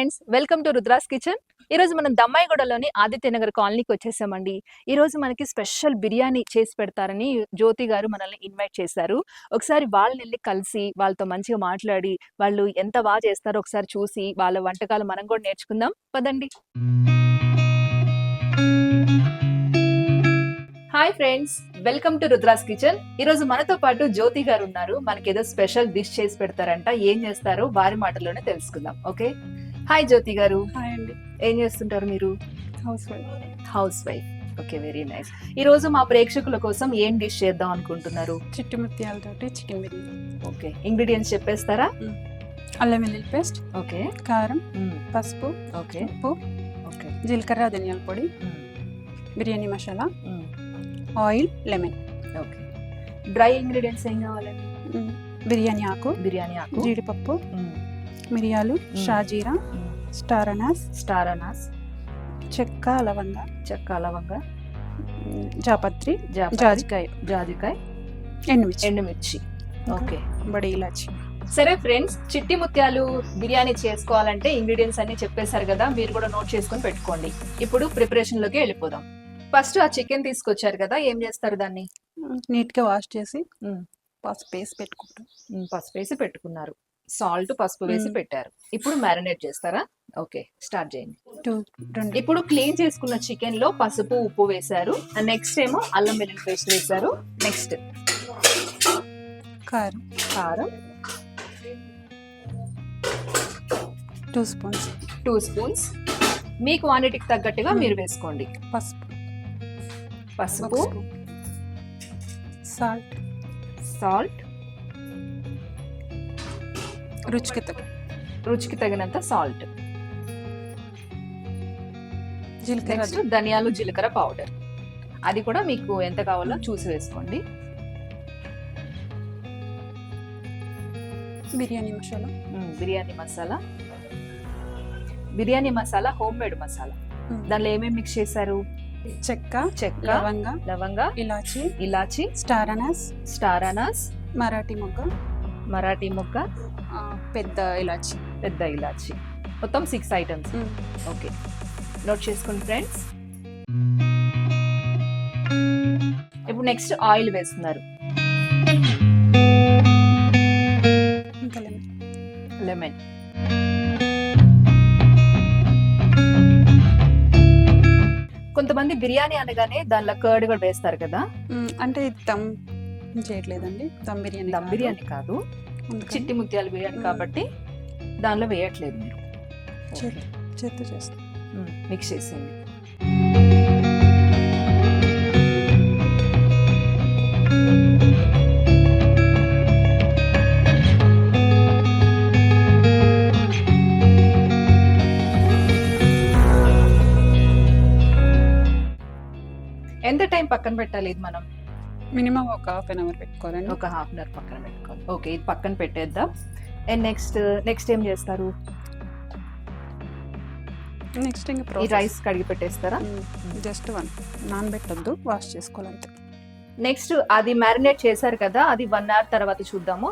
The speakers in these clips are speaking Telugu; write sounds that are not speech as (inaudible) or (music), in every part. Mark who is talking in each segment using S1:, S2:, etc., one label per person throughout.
S1: Friends welcome to Rudra's kitchen ఈ రోజు మనం దమ్మాయిగూడలోని ఆదిత్యనగర్ కాలనీకి వచ్చేసామండి. ఈ రోజు మనకి స్పెషల్ బిర్యానీ చేసి పెడతారని జ్యోతి గారు మనల్ని ఇన్వైట్ చేశారు. ఒకసారి వాళ్ళని వెళ్ళి కలిసి వాళ్ళతో మంచిగా మాట్లాడి వాళ్ళు ఎంత బాగా చేస్తారో ఒకసారి చూసి వాళ్ళ వంటకాలు మనం కూడా నేర్చుకుందాం. పదండి. Hi friends welcome to Rudra's kitchen ఈ రోజు మనతో పాటు జ్యోతి గారు ఉన్నారు. మనకి ఏదో స్పెషల్ డిష్ చేసి పెడతారంట. ఏం చేస్తారో వారి మాటల్లోనే తెలుసుకుందాం. ఓకే? హాయ్ జ్యోతి గారు.
S2: హాయ్ అండి.
S1: ఏం చేస్తుంటారు మీరు?
S2: Housewife
S1: housewife okay very nice ఈ రోజు మా ప్రేక్షకుల కోసం ఏం డిష్ చేద్దాం అనుకుంటున్నారు?
S2: చిట్టి ముత్యాలతోటి చికెన్ బిర్యానీ.
S1: ఓకే ఇంగ్రీడియంట్స్ చెప్పేస్తారా?
S2: అల్లం వెల్లుల్లి పేస్ట్.
S1: ఓకే
S2: కారం. పసుపు.
S1: ఓకే
S2: ఉప్పు.
S1: ఓకే
S2: జీలకర్ర ధనియాల పొడి. Biryani masala. Oil lemon
S1: okay dry ingredients ఏం కావాలండి?
S2: బిర్యానీ ఆకు.
S1: బిర్యానీ ఆకు.
S2: జీడిపప్పు. మిరియాలు షాజీరా స్టార్ అనాస్
S1: స్టార్ అనాస్.
S2: చెక్క లవంగ
S1: చెక్క లవంగ
S2: జాపత్రి జాజికాయ.
S1: జాజికాయ.
S2: ఎండుమిర్చి.
S1: ఎండుమిర్చి. ఓకే.
S2: బడి ఇలాచి.
S1: సరే ఫ్రెండ్స్ చిట్టి ముత్యాలు బిర్యానీ చేసుకోవాలంటే ఇంగ్రీడియంట్స్ అన్ని చెప్పేశారు కదా మీరు కూడా నోట్ చేసుకొని పెట్టుకోండి. ఇప్పుడు ప్రిపరేషన్లోకి వెళ్ళిపోదాం. ఫస్ట్ ఆ చికెన్ తీసుకొచ్చారు కదా ఏం చేస్తారు దాన్ని?
S2: నీట్గా వాష్ చేసి. పసుపు వేసి పెట్టుకుంటాం.
S1: పసుపు వేసి పెట్టుకున్నారు. సాల్ట్ పసుపు వేసి. పెట్టారు. ఇప్పుడు మ్యారినేట్ చేస్తారా? ఓకే స్టార్ట్ చేయండి. ఇప్పుడు క్లీన్ చేసుకున్న చికెన్లో పసుపు ఉప్పు వేశారు. నెక్స్ట్ ఏమో అల్లం వెల్లుల్లి పేస్ట్ వేశారు. నెక్స్ట్
S2: కారం.
S1: కారం.
S2: టూ స్పూన్స్
S1: టూ స్పూన్స్ మీ క్వాంటిటీకి తగ్గట్టుగా మీరు వేసుకోండి.
S2: పసుపు.
S1: పసుపు.
S2: సాల్ట్
S1: సాల్ట్
S2: రుచికి తగ్గ
S1: రుచికి తగినంత సాల్ట్
S2: జీలకర్ర
S1: ధనియాలు జీలకర్ర పౌడర్ అది కూడా మీకు ఎంత కావాలో చూసి వేసుకోండి.
S2: బిర్యానీ మసాలా?
S1: మ్మ్, బిర్యానీ మసాలా. బిర్యానీ మసాలా హోమ్ మేడ్ మసాలా దానిలో ఏమేమి మిక్స్ చేశారు?
S2: చెక్క
S1: చెక్క
S2: లవంగ
S1: లవంగ
S2: ఇలాచి
S1: ఇలాచి
S2: స్టార్ అనాస్
S1: స్టార్ అనాస్
S2: మరాఠీ మొగ్గ.
S1: మరాఠీ ముక్క
S2: పెద్ద ఇలాచి.
S1: పెద్ద ఇలాచి. మొత్తం సిక్స్ ఐటమ్స్ ఓకే. నోట్ చేసుకోండి ఫ్రెండ్స్ ఇప్పుడు నెక్స్ట్ ఆయిల్ వేస్తున్నారు.
S2: లెమన్
S1: కొంతమంది బిర్యానీ అనగానే దానిలో కర్డ్ కూడా వేస్తారు కదా?
S2: అంటే దమ్ చేయట్లేదండి. దమ్ బిర్యానీ
S1: దమ్. బిర్యానీ కాదు. చిట్టి ముత్యాల
S2: మ్మ్.
S1: కాబట్టి దానిలో వేయట్లేదు మీరు.
S2: చేస్తాం.
S1: మిక్స్ చేసింది ఎంత టైం పక్కన పెట్టాలి ఇది మనం?
S2: మినిమం ఒక హాఫ్ అన్ అవర్ పెట్టుకోవాలండి.
S1: ఒక హాఫ్ అన్ అవర్ పక్కన పెట్టుకోవాలి. ఓకే ఇది పక్కన పెట్టేద్దాం. అండ్ నెక్స్ట్ నెక్స్ట్ ఏం చేస్తారు?
S2: నెక్స్ట్ ఇంకా
S1: ఈ రైస్ కడిగి పెట్టేస్తారా?
S2: జస్ట్ వన్ నానబెట్టద్దు వాష్ చేసుకోవాలంతే.
S1: నెక్స్ట్ అది మ్యారినేట్ చేశారు కదా అది వన్ అవర్ తర్వాత చూద్దాము.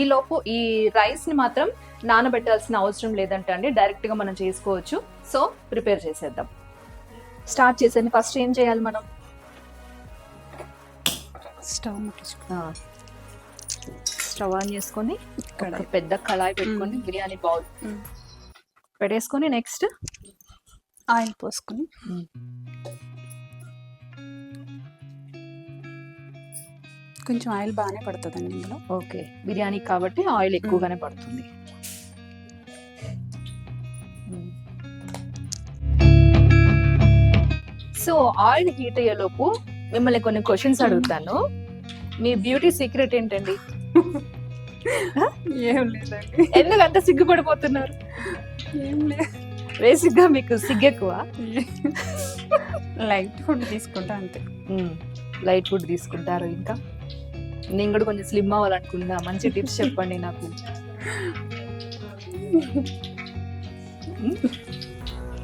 S1: ఈ లోపు ఈ రైస్ని మాత్రం నానబెట్టాల్సిన అవసరం లేదంట అండి డైరెక్ట్గా మనం చేసుకోవచ్చు. సో ప్రిపేర్ చేసేద్దాం. స్టార్ట్ చేసేది ఫస్ట్ ఏం చేయాలి మనం?
S2: స్టవ్
S1: స్టవ్ ఆన్ చేసుకొని
S2: ఇక్కడ.
S1: పెద్ద కళాయి పెట్టుకొని బిర్యానీ బౌల్. పెట్టేసుకొని నెక్స్ట్
S2: ఆయిల్ పోసుకొని. కొంచెం ఆయిల్ బాగానే పడుతుందండి ఇందులో.
S1: ఓకే. బిర్యానీ కాబట్టి ఆయిల్ ఎక్కువగానే పడుతుంది. సో ఆయిల్ హీట్ అయ్యేలోపు మిమ్మల్ని కొన్ని క్వశ్చన్స్ అడుగుతాను. మీ బ్యూటీ సీక్రెట్ ఏంటండి? (laughs)
S2: ఏం లేదండి.
S1: ఎందుకంత సిగ్గుపడిపోతున్నారు?
S2: ఏం లేదు
S1: బేసిక్గా మీకు సిగ్గు ఎక్కువ?
S2: లైట్ ఫుడ్ తీసుకుంటా అంతే.
S1: లైట్ ఫుడ్ తీసుకుంటారు ఇంకా? నేను కూడా కొంచెం స్లిమ్ అవ్వాలనుకుంటా మంచి టిప్స్ చెప్పండి నాకు.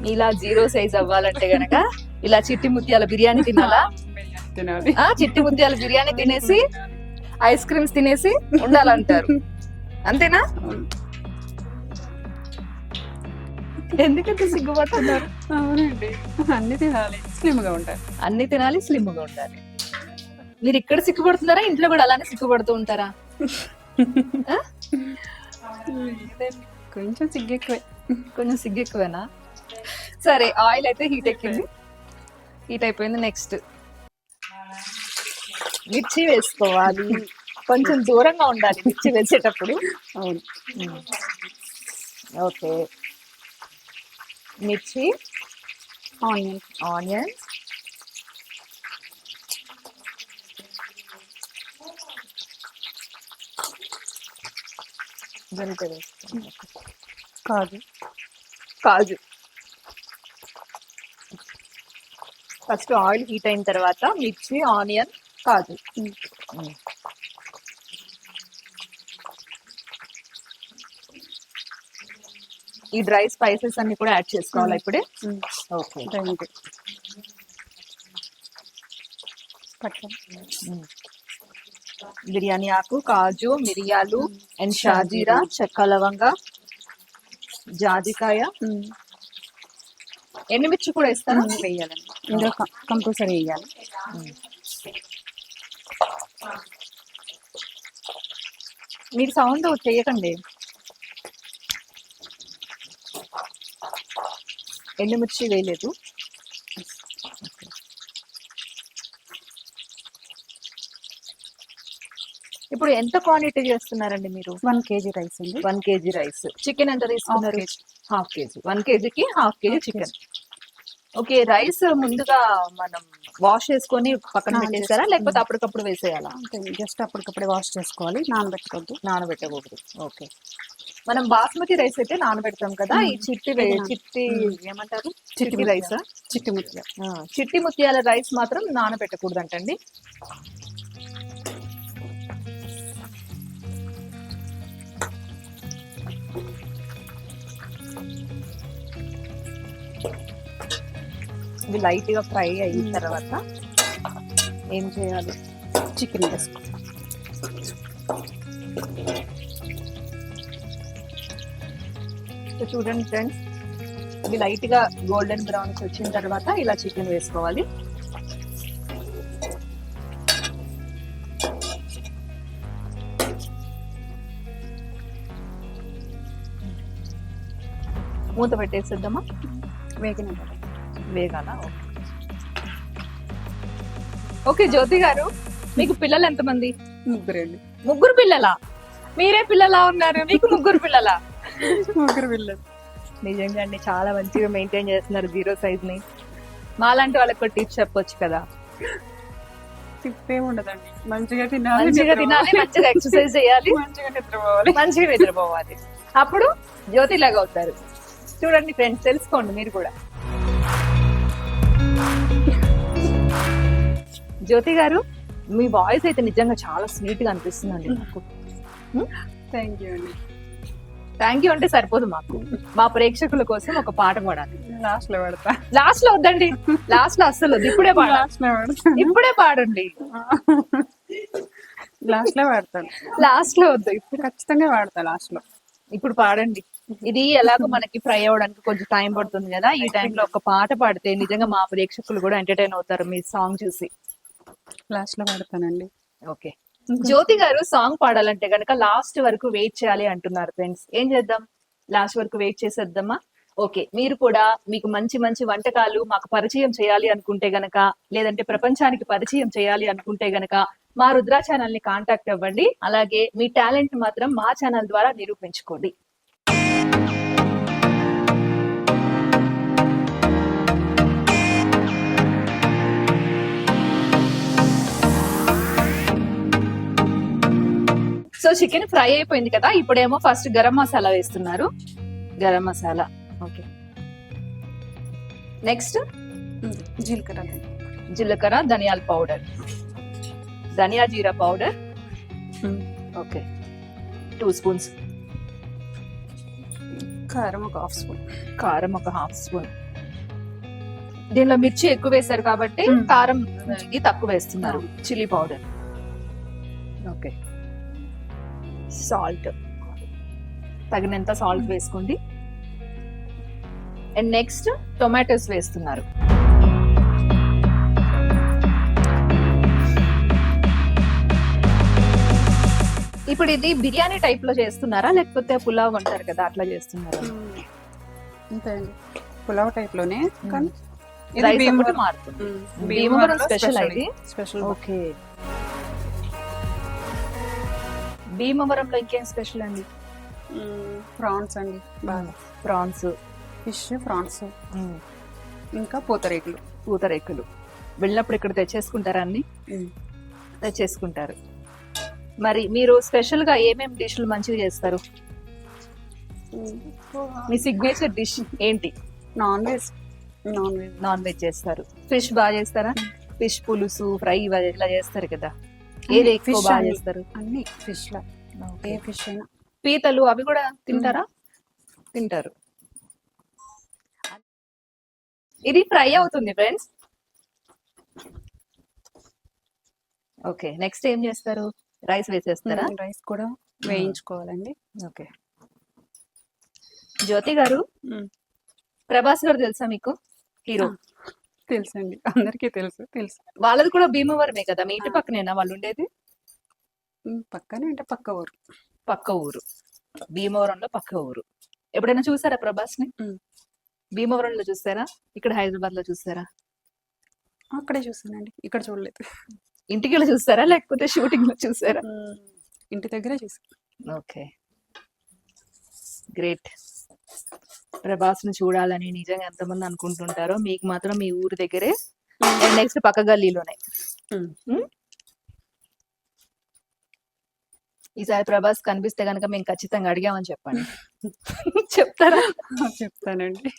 S1: ఇలా జీరో సైజ్ అవ్వాలంటే గనక ఇలా చిట్టి ముత్యాల బిర్యానీ తినాలా?
S2: తినాలి
S1: ఆ చిట్టి ముత్యాల బిర్యానీ తినేసి ఐస్ క్రీమ్స్ తినేసి ఉండాలంటారు. అంతేనా? ఎందుకంటే సిగ్గుపడుతున్నారు?
S2: అవునండి. అన్ని తినాలి స్లిమ్గా ఉంటాయి
S1: అన్ని తినాలి స్లిమ్గా ఉండాలి. మీరు ఇక్కడ సిగ్గుపడుతున్నారా? ఇంట్లో కూడా అలానే సిగ్గుపడుతూ ఉంటారా?
S2: కొంచెం సిగ్గు ఎక్కువే
S1: కొంచెం సిగ్గు ఎక్కువేనా సరే ఆయిల్ అయితే హీట్ ఎక్కింది. హీట్ అయిపోయింది నెక్స్ట్. మిర్చి వేసుకోవాలి. కొంచెం దూరంగా ఉండాలి మిర్చి వేసేటప్పుడు.
S2: అవును.
S1: ఓకే. మిర్చి.
S2: ఆనియన్.
S1: ఆనియన్.
S2: కాదు
S1: కాజు. ఫస్ట్ ఆయిల్ హీట్ అయిన తర్వాత మిర్చి ఆనియన్ కాజు. ఈ డ్రై స్పైసెస్ అన్ని కూడా యాడ్ చేసుకోవాలి ఇప్పుడే. ఓకే. బిర్యానీ ఆకు కాజు మిరియాలు అండ్ షాజీరా. చెక్క లవంగ జాజికాయ. ఎండుమిర్చి కూడా వేస్తారా?
S2: వేయాలండి. ఇందులో కంపల్సరీ వేయాలి.
S1: మీరు సౌండ్ చేయకండి. ఎండుమిర్చి వేయలేదు. ఇప్పుడు ఎంత క్వాంటిటీ చేస్తున్నారండి మీరు?
S2: వన్ కేజీ రైస్ అండి.
S1: One KG rice. చికెన్ ఎంత తీసుకున్నారు. Half KG. వన్ కేజీకి half KG. Chicken. Okay rice ముందుగా మనం వాష్ చేసుకొని పక్కన పెట్టేసారా లేకపోతే అప్పటికప్పుడు వేసేయాలా?
S2: జస్ట్ అప్పటికప్పుడే వాష్ చేసుకోవాలి నానబెట్టుకోవద్దు.
S1: నానబెట్టకూడదు. ఓకే. మనం బాస్మతి రైస్ అయితే నానబెడతాం కదా ఈ చిట్టి చిట్టి. ఏమంటారు?
S2: చిట్టి
S1: రైస్?
S2: చిట్టి ముత్య
S1: చిట్టి ముత్యాల రైస్ మాత్రం నానబెట్టకూడదు ఇవి లైట్గా ఫ్రై అయిన
S2: మ్మ్.
S1: తర్వాత ఏం చేయాలి?
S2: చికెన్ వేసుకో
S1: సో చూడండి ఫ్రెండ్స్ ఇవి లైట్గా గోల్డెన్ బ్రౌన్స్ వచ్చిన తర్వాత ఇలా చికెన్ వేసుకోవాలి. మూత పెట్టేసేద్దామా?
S2: వేగిన
S1: వేగాల ఓకే. జ్యోతి గారు మీకు పిల్లలు ఎంతమంది?
S2: ముగ్గురండి.
S1: ముగ్గురు పిల్లలా? మీరే పిల్లలా ఉన్నారు మీకు ముగ్గురు పిల్లలా?
S2: ముగ్గురు పిల్లలు.
S1: నిజంగా అండి చాలా మంచిగా మెయింటైన్ చేస్తున్నారు జీరో సైజ్ని మాలాంటి వాళ్ళకి టిప్స్ చెప్పొచ్చు కదా.
S2: మంచిగా తినాలి
S1: మంచిగా తినాలి మంచిగా ఎక్సర్సైజ్ చేయాలి.
S2: మంచిగా నిద్రపోవాలి.
S1: మంచిగా నిద్రపోవాలి. అప్పుడు జ్యోతి లాగా అవుతారు. చూడండి ఫ్రెండ్స్ తెలుసుకోండి మీరు కూడా. జ్యోతి గారు మీ వాయిస్ అయితే నిజంగా చాలా స్వీట్గా అనిపిస్తుందండి నాకు.
S2: థ్యాంక్ యూ అండి.
S1: థ్యాంక్ యూ అంటే సరిపోదు మాకు. మా ప్రేక్షకుల కోసం ఒక పాట పాడాలి.
S2: లాస్ట్లో పెడతా.
S1: లాస్ట్లో వద్దండి. లాస్ట్లో అస్సలు ఇప్పుడే పాడాలి
S2: పెడతా.
S1: ఇప్పుడే పాడండి.
S2: లాస్ట్లో పెడతాను
S1: లాస్ట్లో వద్దు.
S2: ఇప్పుడు ఖచ్చితంగా వాడతా లాస్ట్లో.
S1: ఇప్పుడు పాడండి. ఇది ఎలాగో మనకి ఫ్రై అవ్వడానికి కొంచెం టైం పడుతుంది కదా. ఈ టైంలో ఒక పాట పాడితే నిజంగా మా ప్రేక్షకులు కూడా ఎంటర్టైన్ అవుతారు మీ సాంగ్ చూసి.
S2: లాస్ట్లో పెడతానండి.
S1: ఓకే. జ్యోతి గారు సాంగ్ పాడాలంటే గనక లాస్ట్ వరకు వెయిట్ చేయాలి అంటున్నారు ఫ్రెండ్స్. ఏం చేద్దాం? లాస్ట్ వరకు వెయిట్ చేసేద్దామా? ఓకే. మీరు కూడా మీకు మంచి మంచి వంటకాలు మాకు పరిచయం చేయాలి అనుకుంటే గనక లేదంటే ప్రపంచానికి పరిచయం చేయాలి అనుకుంటే గనక మా రుద్ర ఛానల్ని కాంటాక్ట్ అవ్వండి. అలాగే మీ టాలెంట్ మాత్రం మా ఛానల్ ద్వారా నిరూపించుకోండి. సో చికెన్ ఫ్రై అయిపోయింది కదా ఇప్పుడేమో ఫస్ట్ గరం మసాలా వేస్తున్నారు. గరం మసాలా. ఓకే నెక్స్ట్
S2: జీలకర్ర.
S1: జీలకర్ర ధనియాల పౌడర్ ధనియా జీరా పౌడర్ ఓకే టూ స్పూన్స్
S2: కారం ఒక హాఫ్ స్పూన్
S1: కారం ఒక హాఫ్ స్పూన్ దీనిలో మిర్చి ఎక్కువ వేశారు కాబట్టి
S2: మ్మ్.
S1: కారం తక్కువ వేస్తున్నారు. Chilli powder okay salt. తగినంత సాల్ట్ వేసుకోండి. అండ్ నెక్స్ట్ టొమాటోస్ వేస్తున్నారు. ఇప్పుడు ఇది బిర్యానీ టైప్లో చేస్తున్నారా? లేకపోతే పులావ్ అంటారు కదా అట్లా చేస్తున్నారా?
S2: అంతే అండి. పులావ్ టైప్లోనే కానీ
S1: రైస్ ఒకటి మారుతుంది. భీమవరం
S2: భీమవరంలో
S1: స్పెషల్ ఇది
S2: స్పెషల్
S1: ఓకే భీమవరంలో ఇంకేం స్పెషల్ అండి?
S2: ప్రాన్స్ అండి. బాగా.
S1: ప్రాన్స్
S2: ఫిష్ ప్రాన్స్ ఇంకా పూతరేకులు.
S1: పూతరేకులు. వెళ్ళినప్పుడు ఇక్కడ తెచ్చేసుకుంటారా అన్ని? తెచ్చేసుకుంటారు. మరి మీరు స్పెషల్గా ఏమేమి డిష్లు మంచిగా చేస్తారు? మీ సిగ్నేచర్ డిష్ ఏంటి?
S2: Non veg. Non veg.
S1: Non veg చేస్తారు. ఫిష్ బాగా చేస్తారా? ఫిష్ పులుసు ఫ్రై ఇలా చేస్తారు కదా. ఏది ఎక్కువ బాగా. చేస్తారు?
S2: అన్ని ఫిష్ లా. ఏ ఫిష్ అయినా.
S1: పీతలు అవి కూడా తింటారా? తింటారు. ఇది ఫ్రై అవుతుంది ఫ్రెండ్స్. ఓకే నెక్స్ట్ ఏం చేస్తారు? రైస్ వేసేస్తారా?
S2: రైస్ కూడా వేయించుకోవాలండి.
S1: ఓకే. జ్యోతి గారు ప్రభాస్ గారు తెలుసా మీకు? హీరో.
S2: తెలుసండి. అందరికీ తెలుసు తెలుసు.
S1: వాళ్ళది కూడా భీమవరమే కదా? మీ ఇంటి పక్కనేనా వాళ్ళు ఉండేది?
S2: ఉమ్, పక్కనే అంటే పక్క ఊరు.
S1: పక్క ఊరు. భీమవరంలో పక్క ఊరు. ఎప్పుడైనా చూసారా ప్రభాస్ని
S2: ఉమ్.
S1: భీమవరంలో చూసారా? ఇక్కడ హైదరాబాద్లో చూసారా?
S2: అక్కడే చూసానండి. ఇక్కడ చూడలేదు.
S1: ఇంటికి వెళ్ళి చూసారా? లేకపోతే షూటింగ్లో చూసారా
S2: ఇంటి దగ్గరే చూసాను
S1: ఓకే. గ్రేట్. ప్రభాస్ను చూడాలని నిజంగా ఎంతమంది అనుకుంటుంటారో మీకు మాత్రం మీ ఊరి దగ్గరే. నెక్స్ట్ పక్క గల్లీలోనే? ఈసారి ప్రభాస్ కనిపిస్తే కనుక మేము ఖచ్చితంగా అడిగామని చెప్పండి. (laughs) చెప్తారా?
S2: చెప్తానండి.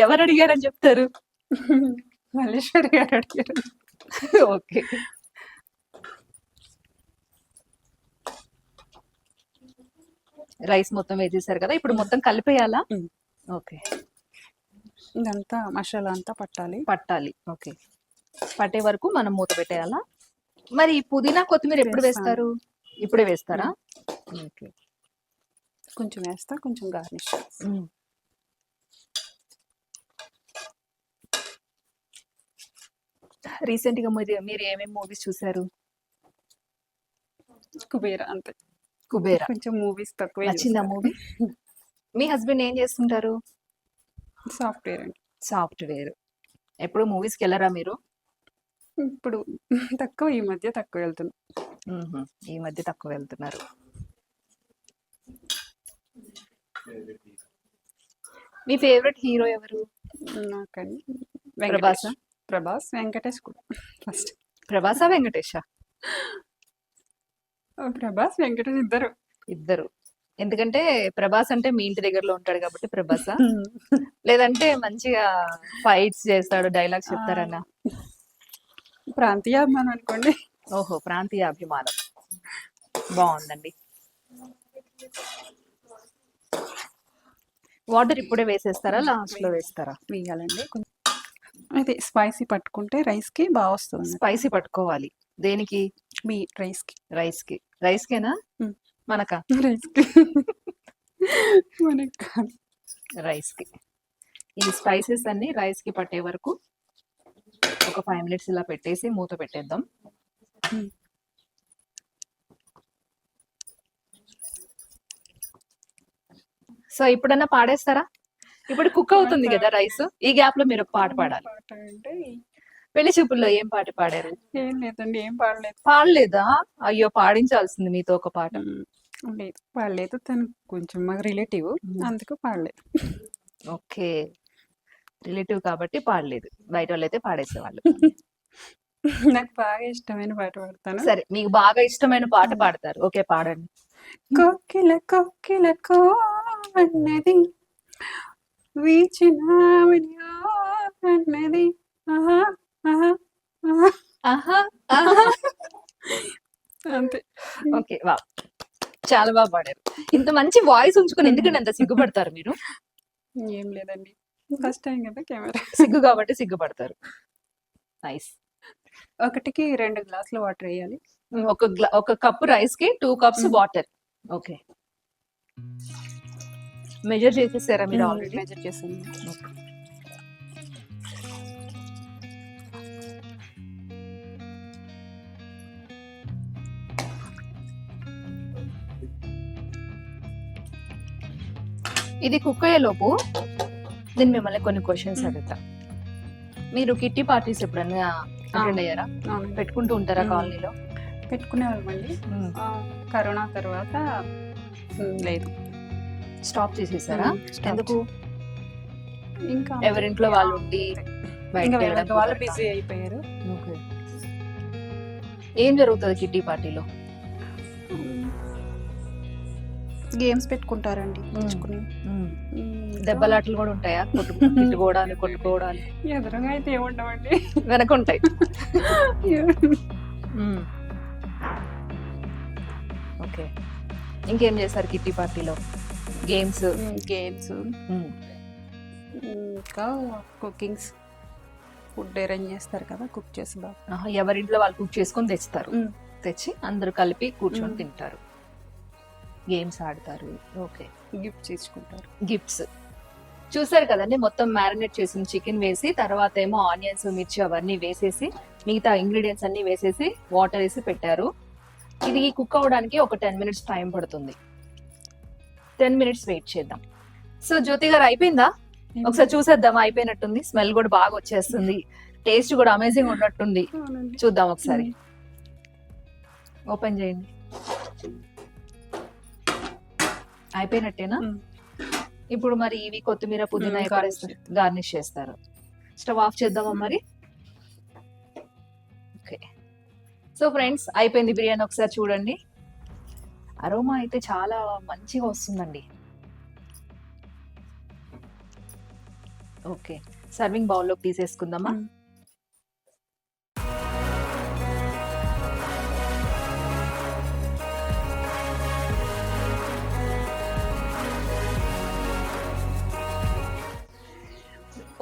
S1: ఎవరు అడిగారని చెప్తారు? (laughs)
S2: మల్లేశ్వరి గారు అడిగారు.
S1: ఓకే. రైస్ మొత్తం వేసేసారు కదా ఇప్పుడు మొత్తం కలిపేయాలా. ఓకే.
S2: ఇదంతా మసాలా అంతా పట్టాలి.
S1: పట్టాలి ఓకే. పట్టే వరకు మనం మూత పెట్టేయాలా? మరి పుదీనా కొత్తిమీర ఎప్పుడు. వేస్తారు? ఇప్పుడే వేస్తారా? ఓకే.
S2: కొంచెం వేస్తా కొంచెం గార్నిష్
S1: రీసెంట్గా మీరు మీరు ఏమేమి మూవీస్ చూసారు?
S2: కుబేర అంతే.
S1: కుబేరా.
S2: కొంచెం మూవీస్ తక్కువ
S1: నచ్చిందా మూవీ? మీ హస్బెండ్ ఏం చేస్తుంటారు?
S2: సాఫ్ట్వేర్ అండి.
S1: సాఫ్ట్వేర్. ఎప్పుడు మూవీస్కి వెళ్ళరా మీరు?
S2: ఇప్పుడు తక్కువ ఈ మధ్య తక్కువ వెళ్తున్నా.
S1: మ్మ్హ. ఈ మధ్య తక్కువ వెళ్తున్నారు. మీ ఫేవరెట్ హీరో ఎవరు?
S2: నాకని
S1: ప్రభాస్?
S2: వెంకటేష్ ప్రభాస్ వెంకటేష్ కూడా. ఫస్ట్.
S1: ప్రభాసా వెంకటేష?
S2: ప్రభాస్ వెంకటేష్ ఇద్దరు.
S1: ఇద్దరు. ఎందుకంటే ప్రభాస్ అంటే మీ ఇంటి దగ్గరలో ఉంటాడు కాబట్టి ప్రభాస. (laughs) లేదంటే మంచిగా ఫైట్స్ చేస్తాడు డైలాగ్స్ చెప్తారన్న.
S2: ప్రాంతీయ అభిమానం అనుకోండి.
S1: ఓహో ప్రాంతీయ అభిమానం. బాగుందండి. వాటర్ ఇప్పుడే వేసేస్తారా లాస్ట్లో వేస్తారా?
S2: వేయాలండి. అది స్పైసీ పట్టుకుంటే రైస్కి బాగా వస్తుంది.
S1: స్పైసీ పట్టుకోవాలి. దేనికి?
S2: మీ రైస్కి. రైస్కి.
S1: రైస్ కేనా. మనక?
S2: రైస్కి. మనకి? కాదు.
S1: రైస్కి. ఈ స్పైసెస్ అన్ని రైస్కి పట్టే వరకు ఒక ఫైవ్ మినిట్స్ ఇలా పెట్టేసి మూత పెట్టేద్దాం. సో ఇప్పుడన్నా పాడేస్తారా? ఇప్పుడు కుక్ అవుతుంది కదా రైస్? ఈ గ్యాప్లో మీరు పాట పాడాలి. పెళ్ళి చూపుల్లో ఏం పాట పాడారు?
S2: ఏం లేదండి ఏం పాడలేదు.
S1: పాడలేదా? అయ్యో పాడించాల్సింది మీతో ఒక పాట.
S2: లేదు పాడలేదు. తను కొంచెం మాకు రిలేటివ్. అందుకు పాడలేదు.
S1: ఓకే. రిలేటివ్ కాబట్టి పాడలేదు. బయట వాళ్ళైతే పాడేసేవాళ్ళు.
S2: నాకు బాగా ఇష్టమైన పాట పాడతాను.
S1: సరే మీకు బాగా ఇష్టమైన పాట పాడతారు. ఓకే పాడండి.
S2: కోకిల కోకిల కో అన్నది వీచినావని
S1: చాలా బాగా పాడారు. ఇంత మంచి వాయిస్ ఉంచుకొని ఎందుకంటే అంత సిగ్గుపడతారు మీరు?
S2: ఏం లేదండి. ఫస్ట్ టైం కదా కెమెరా.
S1: సిగ్గు కాబట్టి సిగ్గుపడతారు. నైస్.
S2: ఒకటికి రెండు గ్లాసులు వాటర్ వేయాలి.
S1: ఒక గ్లా ఒక కప్పు రైస్కి టూ కప్స్
S2: మ్మ్.
S1: వాటర్. ఓకే. మెజర్ చేసేసారా మీరు ఆల్రెడీ?
S2: మెజర్ చేసాను.
S1: ఇది కుక్ అయ్యే లోపు నేను మిమ్మల్ని కొన్ని క్వశ్చన్స్ అడుగుతా. మీరు కిట్టి పార్టీస్ ఎప్పుడన్నా అటెండ్ అయ్యారా? పెట్టుకుంటూ ఉంటారా. కాలనీలో?
S2: పెట్టుకునే వాళ్ళమండి ఆ, కరోనా తర్వాత లేదు.
S1: స్టాప్ చేసేసారా? ఎందుకు?
S2: ఇంకా
S1: ఎవరింట్లో వాళ్ళు ఉండి
S2: వాళ్ళు? బిజీ అయిపోయారు.
S1: ఏం జరుగుతుంది కిట్టి పార్టీలో
S2: గేమ్స్ పెట్టుకుంటారండి తెచ్చుకుని.
S1: దెబ్బలాటలు కూడా ఉంటాయా? కొట్టు తిట్టుకోవడాలు కొట్టుకోవడాలు.
S2: ఎదురుగా అయితే ఏముండవండి
S1: వెనక ఉంటాయి (laughs) ఓకే. ఇంకేం చేస్తారు కిట్టి పార్టీలో? గేమ్స్?
S2: గేమ్స్. ఇంకా కుకింగ్స్. ఫుడ్ అరేంజ్ చేస్తారు కదా కుక్ చేసి బాగా.
S1: ఎవరింట్లో వాళ్ళు కుక్ చేసుకొని తెస్తారు.
S2: ఉమ్.
S1: తెచ్చి అందరూ కలిపి కూర్చొని. తింటారు. గేమ్స్ ఆడతారు. ఓకే.
S2: గిఫ్ట్ చేసుకుంటారు
S1: గిఫ్ట్స్. చూసారు కదండి మొత్తం మ్యారినేట్ చేసిన చికెన్ వేసి తర్వాత ఏమో ఆనియన్స్ మిర్చి అవన్నీ వేసేసి మిగతా ఇంగ్రీడియంట్స్ అన్ని వేసేసి వాటర్ వేసి పెట్టారు. ఇది కుక్ అవ్వడానికి ఒక టెన్ మినిట్స్ టైం పడుతుంది. టెన్ మినిట్స్ వెయిట్ చేద్దాం. సో జ్యోతి గారు అయిపోయిందా? ఒకసారి చూసేద్దాం అయిపోయినట్టుంది. స్మెల్ కూడా బాగా వచ్చేస్తుంది. టేస్ట్ కూడా అమేజింగ్ ఉన్నట్టుంది. చూద్దాం ఒకసారి. ఓపెన్ చేయండి. అయిపోయినట్టేనా. ఇప్పుడు మరి ఇవి కొత్తిమీర పుదీనా. గార్నిష్ చేస్తారు. స్టవ్ ఆఫ్ చేద్దామా మరి? ఓకే. సో ఫ్రెండ్స్ అయిపోయింది బిర్యానీ ఒకసారి చూడండి. అరోమా అయితే చాలా మంచిగా వస్తుందండి. ఓకే. సర్వింగ్ బౌల్లోకి తీసేసుకుందామా?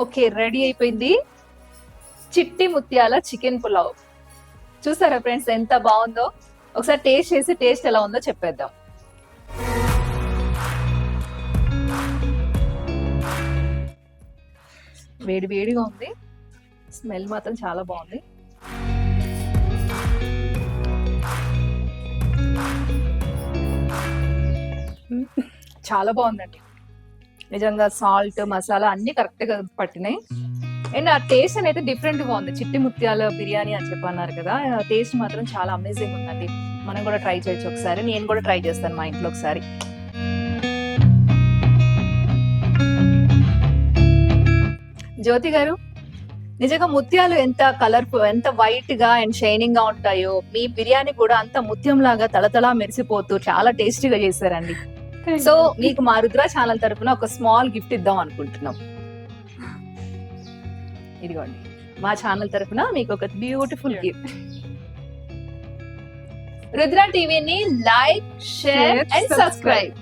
S1: ఓకే రెడీ అయిపోయింది. చిట్టి ముత్యాల చికెన్ పులావ్. చూసారా ఫ్రెండ్స్ ఎంత బాగుందో? ఒకసారి టేస్ట్ చేసి టేస్ట్ ఎలా ఉందో చెప్పేద్దాం. వేడి వేడిగా ఉంది. స్మెల్ మాత్రం చాలా బాగుంది. చాలా బాగుందండి. నిజంగా సాల్ట్ మసాలా అన్ని కరెక్ట్గా పట్టినాయి. అండ్ ఆ టేస్ట్ అనేది డిఫరెంట్గా ఉంది. చిట్టి ముత్యాల బిర్యానీ అని చెప్పన్నారు కదా టేస్ట్ మాత్రం చాలా అమేజింగ్ ఉందండి. మనం కూడా ట్రై చేయొచ్చు ఒకసారి. నేను కూడా ట్రై చేస్తాను మా ఇంట్లో ఒకసారి. జ్యోతి గారు నిజంగా ముత్యాలు ఎంత కలర్ఫుల్ ఎంత వైట్గా అండ్ షైనింగ్గా ఉంటాయో మీ బిర్యానీ కూడా అంత ముత్యం లాగా తలతలా మెరిసిపోతూ చాలా టేస్టీగా చేశారండి. సో. మీకు మా రుద్ర ఛానల్ తరపున ఒక స్మాల్ గిఫ్ట్ ఇద్దాం అనుకుంటున్నాం ఇదిగోండి మా ఛానల్ తరపున మీకు ఒక బ్యూటిఫుల్. గిఫ్ట్ రుద్ర టీవీని లైక్ షేర్ అండ్. సబ్స్క్రైబ్